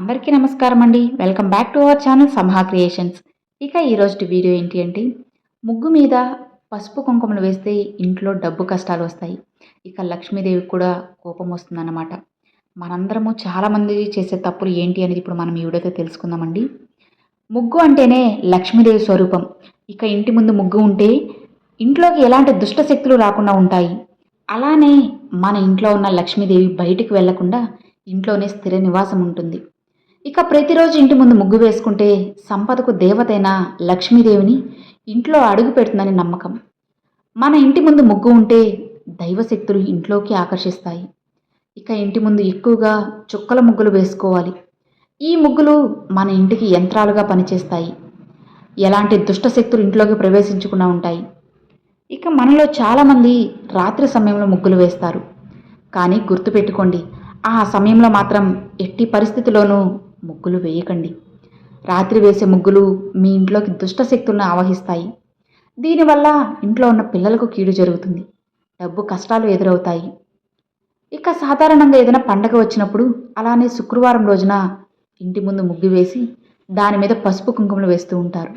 అందరికీ నమస్కారం అండి welcome back to our channel Samaha creations. ఇక ఈరోజు వీడియో ఏంటి అంటే ముగ్గు మీద పసుపు కుంకుమలు వేస్తే ఇంట్లో డబ్బు కష్టాలు వస్తాయి. ఇక లక్ష్మీదేవికి కూడా కోపం వస్తుందన్నమాట. మనందరము చాలామంది చేసే తప్పులు ఏంటి అనేది ఇప్పుడు మనం ఈ వీడియోతో తెలుసుకుందామండి. ముగ్గు అంటేనే లక్ష్మీదేవి స్వరూపం. ఇక ఇంటి ముందు ముగ్గు ఉంటే ఇంట్లోకి ఎలాంటి దుష్ట శక్తులు రాకుండా ఉంటాయి. అలానే మన ఇంట్లో ఉన్న లక్ష్మీదేవి బయటికి వెళ్ళకుండా ఇంట్లోనే స్థిర నివాసం ఉంటుంది. ఇక ప్రతిరోజు ఇంటి ముందు ముగ్గు వేసుకుంటే సంపదకు దేవతైన లక్ష్మీదేవిని ఇంట్లో అడుగు పెడుతుందని నమ్మకం. మన ఇంటి ముందు ముగ్గు ఉంటే దైవశక్తులు ఇంట్లోకి ఆకర్షిస్తాయి. ఇక ఇంటి ముందు ఎక్కువగా చుక్కల ముగ్గులు వేసుకోవాలి. ఈ ముగ్గులు మన ఇంటికి యంత్రాలుగా పనిచేస్తాయి. ఎలాంటి దుష్ట శక్తులు ఇంట్లోకి ప్రవేశించకుండా ఉంటాయి. ఇక మనలో చాలామంది రాత్రి సమయంలో ముగ్గులు వేస్తారు. కానీ గుర్తుపెట్టుకోండి ఆ సమయంలో మాత్రం ఎట్టి పరిస్థితిలోనూ ముగ్గులు వేయకండి. రాత్రి వేసే ముగ్గులు మీ ఇంట్లోకి దుష్ట శక్తులను ఆవహిస్తాయి. దీనివల్ల ఇంట్లో ఉన్న పిల్లలకు కీడు జరుగుతుంది. డబ్బు కష్టాలు ఎదురవుతాయి. ఇక సాధారణంగా ఏదైనా పండగ వచ్చినప్పుడు అలానే శుక్రవారం రోజున ఇంటి ముందు ముగ్గు వేసి దాని మీద పసుపు కుంకుమలు వేస్తూ ఉంటారు.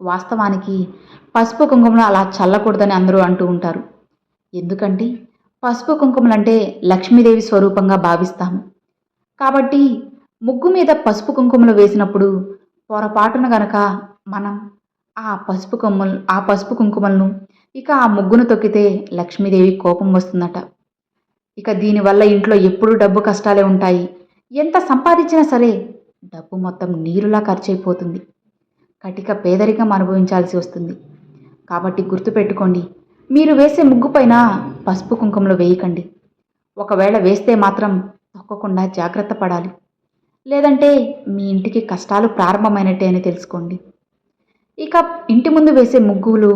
వాస్తవానికి పసుపు కుంకుమలు అలా చల్లకూడదని అందరూ అంటూ ఉంటారు. ఎందుకంటే పసుపు కుంకుమలు అంటే లక్ష్మీదేవి స్వరూపంగా భావిస్తాము. కాబట్టి ముగ్గు మీద పసుపు కుంకుమలు వేసినప్పుడు పొరపాటున గనక మనం ఆ పసుపు కొమ్మలు ఆ పసుపు కుంకుమలను ఇక ఆ ముగ్గును తొక్కితే లక్ష్మీదేవి కోపం వస్తుందట. ఇక దీనివల్ల ఇంట్లో ఎప్పుడూ డబ్బు కష్టాలే ఉంటాయి. ఎంత సంపాదించినా సరే డబ్బు మొత్తం నీరులా ఖర్చయిపోతుంది కటిక పేదరికం అనుభవించాల్సి వస్తుంది. కాబట్టి గుర్తుపెట్టుకోండి మీరు వేసే ముగ్గు పైన పసుపు కుంకుమలు వేయకండి. ఒకవేళ వేస్తే మాత్రం తొక్కకుండా జాగ్రత్త పడాలి. లేదంటే మీ ఇంటికి కష్టాలు ప్రారంభమైనట్టే అని తెలుసుకోండి. ఇక ఇంటి ముందు వేసే ముగ్గులు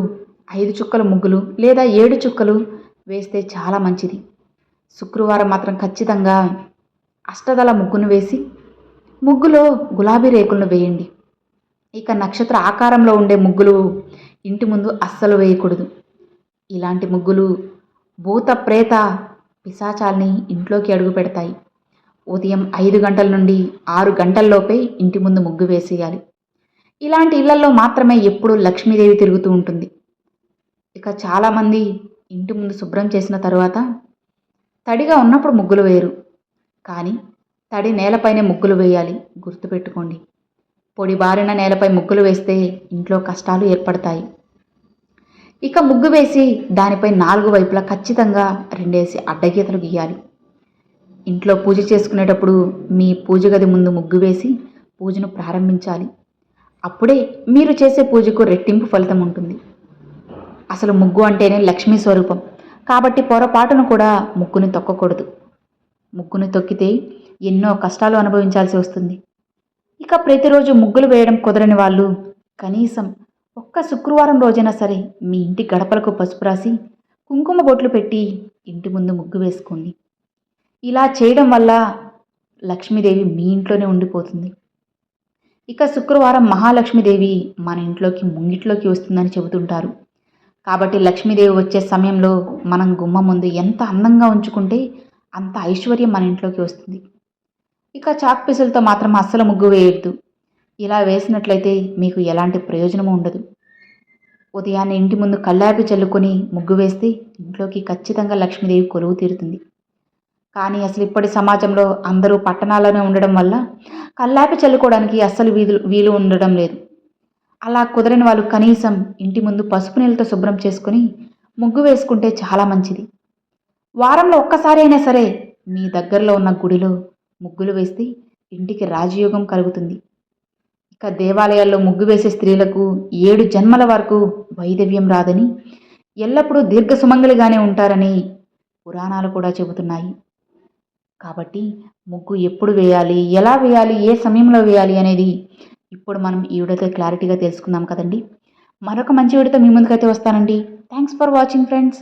ఐదు చుక్కల ముగ్గులు లేదా ఏడు చుక్కలు వేస్తే చాలా మంచిది. శుక్రవారం మాత్రం ఖచ్చితంగా అష్టదళ ముగ్గును వేసి ముగ్గులో గులాబీ రేకులను వేయండి. ఇక నక్షత్ర ఆకారంలో ఉండే ముగ్గులు ఇంటి ముందు అస్సలు వేయకూడదు. ఇలాంటి ముగ్గులు భూత ప్రేత పిశాచాల్ని ఇంట్లోకి అడుగు పెడతాయి. ఉదయం ఐదు గంటల నుండి ఆరు గంటల్లోపే ఇంటి ముందు ముగ్గు వేసేయాలి. ఇలాంటి ఇళ్ళలో మాత్రమే ఎప్పుడూ లక్ష్మీదేవి తిరుగుతూ ఉంటుంది. ఇక చాలామంది ఇంటి ముందు శుభ్రం చేసిన తరువాత తడిగా ఉన్నప్పుడు ముగ్గులు వేయరు. కానీ తడి నేలపైనే ముగ్గులు వేయాలి. గుర్తుపెట్టుకోండి. పొడి బారిన నేలపై ముగ్గులు వేస్తే ఇంట్లో కష్టాలు ఏర్పడతాయి. ఇక ముగ్గు వేసి దానిపై నాలుగు వైపులా ఖచ్చితంగా రెండేసి అడ్డగీతలు గీయాలి. ఇంట్లో పూజ చేసుకునేటప్పుడు మీ పూజ గది ముందు ముగ్గు వేసి పూజను ప్రారంభించాలి. అప్పుడే మీరు చేసే పూజకు రెట్టింపు ఫలితం ఉంటుంది. అసలు ముగ్గు అంటేనే లక్ష్మీ స్వరూపం. కాబట్టి పొరపాటును కూడా ముగ్గుని తొక్కకూడదు. ముగ్గుని తొక్కితే ఎన్నో కష్టాలు అనుభవించాల్సి వస్తుంది. ఇక ప్రతిరోజు ముగ్గులు వేయడం కుదరని వాళ్ళు కనీసం ఒక్క శుక్రవారం రోజైనా సరే మీ ఇంటి గడపలకు పసుపు రాసి కుంకుమ బొట్లు పెట్టి ఇంటి ముందు ముగ్గు వేసుకోండి. ఇలా చేయడం వల్ల లక్ష్మీదేవి మీ ఇంట్లోనే ఉండిపోతుంది. ఇక శుక్రవారం మహాలక్ష్మీదేవి మన ఇంట్లోకి ముంగిట్లోకి వస్తుందని చెబుతుంటారు. కాబట్టి లక్ష్మీదేవి వచ్చే సమయంలో మనం గుమ్మ ముందు ఎంత అందంగా ఉంచుకుంటే అంత ఐశ్వర్యం మన ఇంట్లోకి వస్తుంది. ఇక చాక్ పీసులతో మాత్రం అస్సలు ముగ్గు వేయొద్దు. ఇలా వేసినట్లయితే మీకు ఎలాంటి ప్రయోజనము ఉండదు. ఉదయాన్నే ఇంటి ముందు కల్లాపి చల్లుకొని ముగ్గు వేస్తే ఇంట్లోకి ఖచ్చితంగా లక్ష్మీదేవి కొలువు తీరుతుంది. కానీ అసలు ఇప్పటి సమాజంలో అందరూ పట్టణాల్లోనే ఉండడం వల్ల కల్లాపి చల్లుకోవడానికి అస్సలు వీధులు వీలు ఉండడం లేదు. అలా కుదరని వాళ్ళు కనీసం ఇంటి ముందు పసుపు నీళ్ళతో శుభ్రం చేసుకుని ముగ్గు వేసుకుంటే చాలా మంచిది. వారంలో ఒక్కసారి అయినా సరే మీ దగ్గరలో ఉన్న గుడిలో ముగ్గులు వేస్తే ఇంటికి రాజయోగం కలుగుతుంది. ఇక దేవాలయాల్లో ముగ్గు వేసే స్త్రీలకు ఏడు జన్మల వరకు వైదవ్యం రాదని ఎల్లప్పుడూ దీర్ఘ సుమంగళిగానే ఉంటారని పురాణాలు కూడా చెబుతున్నాయి. కాబట్టి ముగ్గు ఎప్పుడు వేయాలి ఎలా వేయాలి ఏ సమయంలో వేయాలి అనేది ఇప్పుడు మనం ఈ వీడియోతో క్లారిటీగా తెలుసుకుందాం కదండి. మరొక మంచి వీడియోతో మీ ముందుకైతే వస్తానండి. Thanks for watching friends